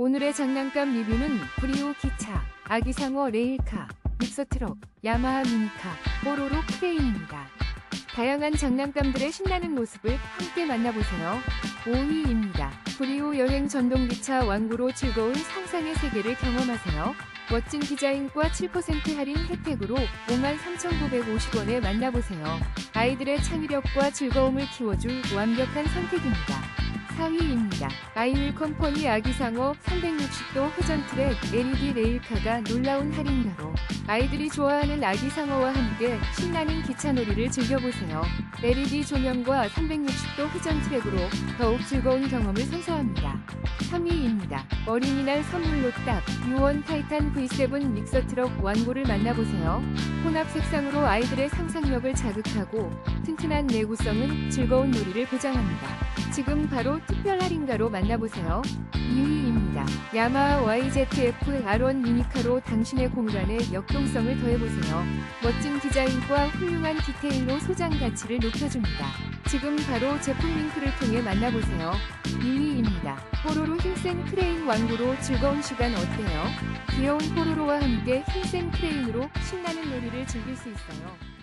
오늘의 장난감 리뷰는 프리오 기차, 아기상어 레일카, 믹서트럭, 야마하 미니카, 뽀로로 크레인입니다. 다양한 장난감들의 신나는 모습을 함께 만나보세요. 5위입니다. 프리오 여행 전동기차 왕구로 즐거운 상상의 세계를 경험하세요. 멋진 디자인과 7% 할인 혜택으로 53,950원에 만나보세요. 아이들의 창의력과 즐거움을 키워줄 완벽한 선택입니다. 4위입니다. 아이윌 컴퍼니 아기상어 360도 회전 트랙 LED 레일카가 놀라운 할인가로 아이들이 좋아하는 아기상어와 함께 신나는 기차놀이를 즐겨보세요. LED 조명과 360도 회전 트랙으로 더욱 즐거운 경험을 선사합니다. 3위입니다. 어린이날 선물로 딱 유원 타이탄 V7 믹서 트럭 완고를 만나보세요. 혼합 색상으로 아이들의 상상력을 자극하고 튼튼한 내구성은 즐거운 놀이를 보장합니다. 지금 바로 특별 할인가로 만나보세요. 2위입니다. 야마하 YZF R1 미니카로 당신의 공간에 역동성을 더해보세요. 멋진 디자인과 훌륭한 디테일로 소장 가치를 높여줍니다. 지금 바로 제품 링크를 통해 만나보세요. 2위입니다. 뽀로로 힘센 크레인 왕구로 즐거운 시간 어때요? 귀여운 뽀로로와 함께 힘센 크레인으로 신나는 놀이를 즐길 수 있어요.